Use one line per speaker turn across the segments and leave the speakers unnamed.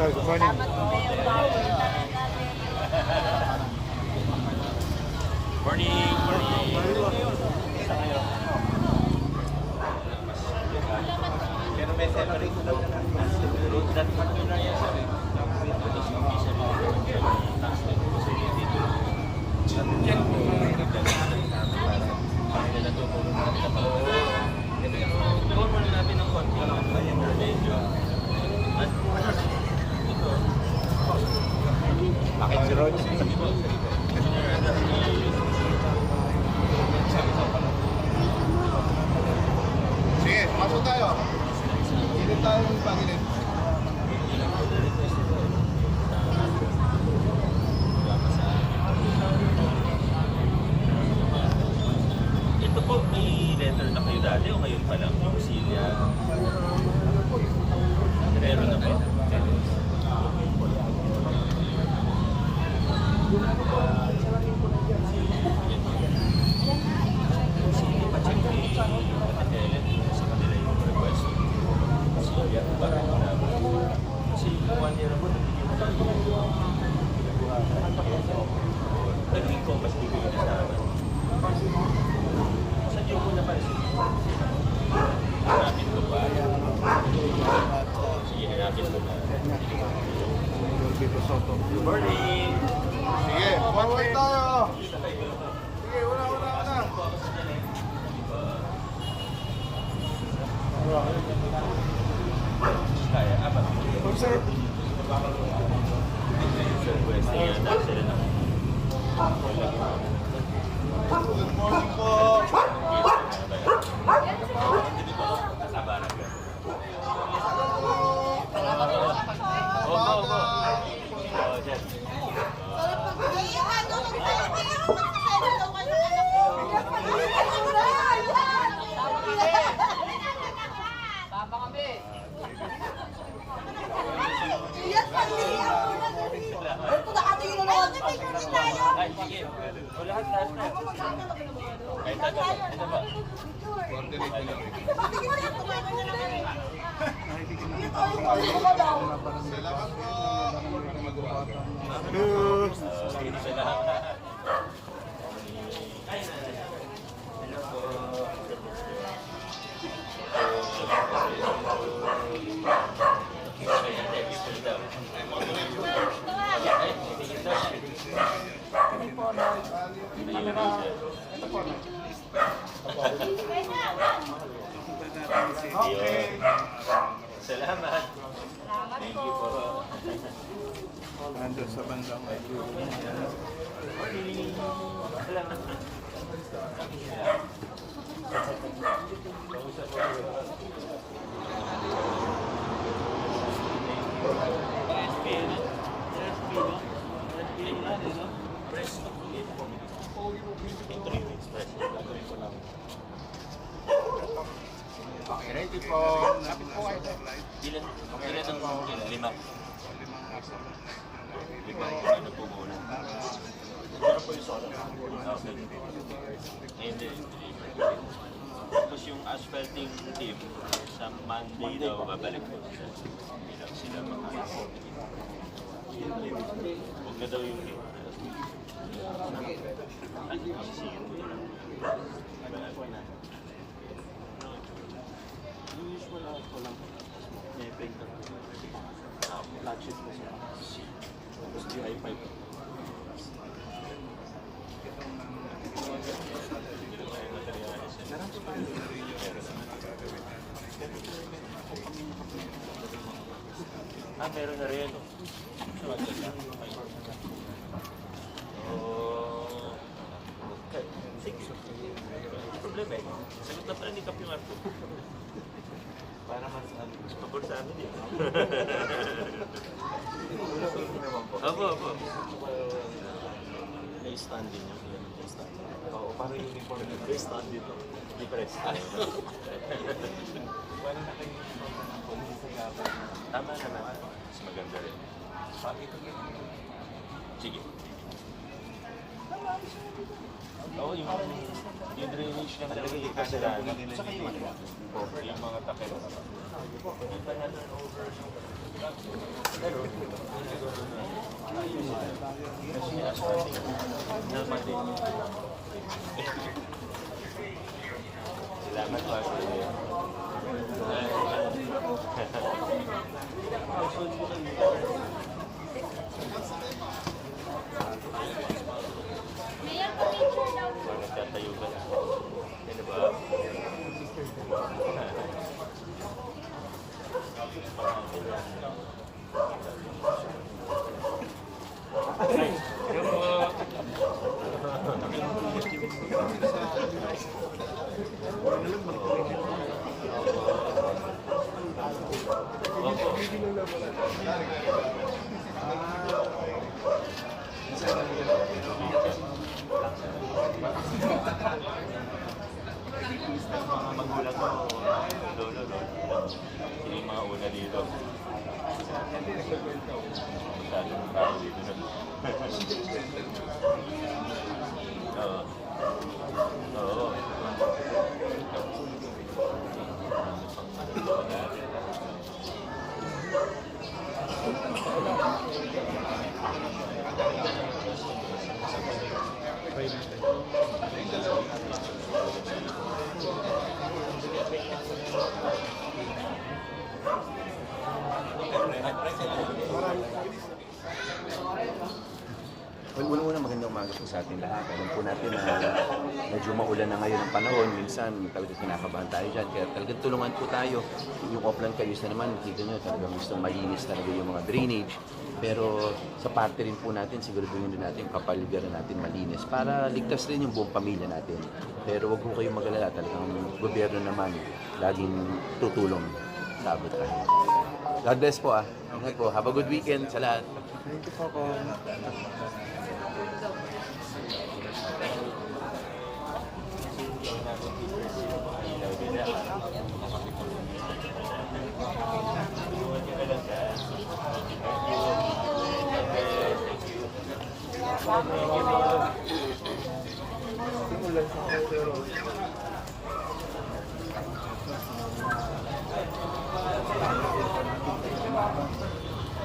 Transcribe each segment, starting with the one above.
Sir, good morning. Morning, morning. Can you message me? Sige, pumasok tayo. Gilid tayo ng pagilid. Ito po, may letter na kayo dati o ngayon pa lang? Silya? Good morning!
Sige, forward tayo. Sige, una, una, una.
Apat.
Sir, good morning po.
Sa barangay. Opo, opo. Oo, dyan. Ay, sige. O, lahat, lahat na. Kahit agad. Ito ba? Sige, sa lahat. Ay, hello po.
Okay.
Salamat. Thank you po.
Nandun sa bandang
Salamat.
Ready po. Lapit po kayo.
Ilan? Ang ilan? Lima. Lima. Ano po muna? Meron po yung solo. Okay. Hindi. Tapos yung asphalting team, sa Monday daw, babalik po sila. Sila makakapot. Huwag na daw yung game. Ano yung sisingin mo yun?
Usual ako lang. May printer ko. Flat sheet ko siya. Tapos GI5.
Ah, meron na rin. Oh. Okay. Sige. Problema eh. Sagot na pala ni Kap yung arko. Para mas, mas pabor sa amin eh. Opo, opo.
May stand din yun. May stand.
Oo, parang uniform na.
May stand dito.
Di press.
Paano na kayo ng police sa gabay?
Tama naman. Mas maganda rin. Sige. Oo, yung, yung drainage lang talaga yung kasalanan.
Saka yung ano?
Opo, yung mga takip. Na kasi asphalting. Naman din yung... Salamat po.
Well, unang-una magandang umaga po sa ating lahat. Alam po natin na medyo maulan na ngayon ang panahon. Minsan talaga kinakabahan tayo dyan. Kaya talagang tulungan po tayo. Yung Oplan Cayos na naman, nakita nyo talagang gusto malinis talaga yung mga drainage. Pero sa parte rin po natin, siguraduhin din natin kapaligiran natin malinis para ligtas rin yung buong pamilya natin. Pero wag po kayong magalala. Talagang gobyerno naman laging tutulong sa abot tayo. God bless po ah. Ingat po. Have a good weekend sa lahat.
Thank you po,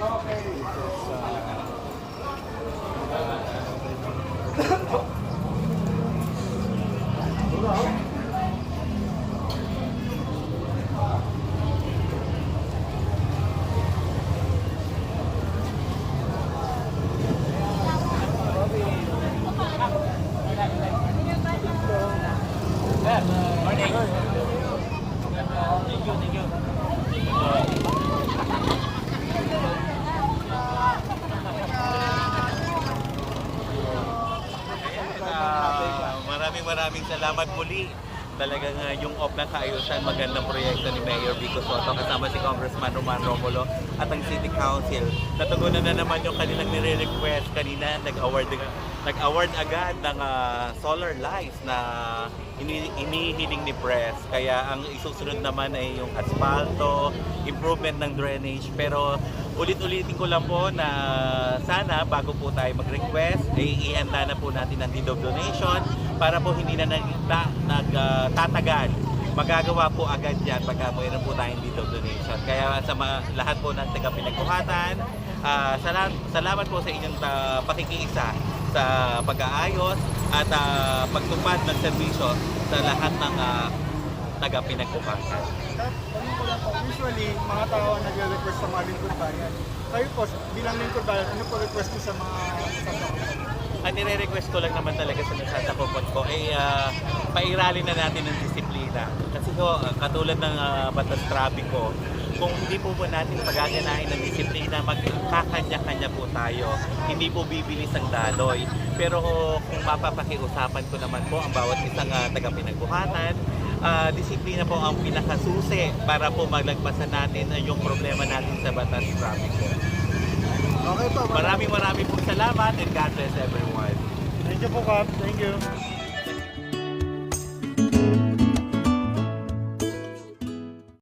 Okay, it's,
uh, maraming salamat muli. Talagang uh, yung OP ng kaayusan, magandang proyekto ni Mayor Vico Soto kasama si Congressman Roman Romulo at ang City Council. Natugunan na naman yung kanilang nire-request kanina, nag-award nag-award agad ng ah, solar lights na ini inihiling ni Press. Kaya ang isusunod naman ay yung asfalto, improvement ng drainage. Pero ulit-ulitin ko lang po na sana bago po tayo mag-request, ay ihanda na po natin ang deed donation para po hindi na nagtatagal. Magagawa po agad yan pagka mayroon po tayong of donation. Kaya sa mga, lahat po ng taga pinagkuhatan, ah, sala- salamat po sa inyong ah, pakikiisa sa pag-aayos at ah, pagtupad ng serbisyo sa lahat ng uh, taga pinagkuhatan.
Tanong ko po, usually, mga tao nagre-request sa mga lingkod bayan. Kayo po, bilang lingkod bayan, ano po request niyo sa mga kasama
ang nire-request ko lang naman talaga sa nasasakupot ko ay ah, pairalin na natin ng disiplina. Kasi ko, ah, katulad ng ah, batas trapiko, kung hindi po po natin pagaganahin ng disiplina, magkakanya-kanya po tayo. Hindi po bibilis ang daloy. Pero kung mapapakiusapan ko naman po ang bawat isang uh, taga-pinagbuhatan, ah, disiplina po ang pinakasusi para po maglagpasan natin ah, yung problema natin sa batas trapiko.
Okay po,
Maraming maraming pong salamat and God bless everyone.
Thank you po, Kap. Thank you.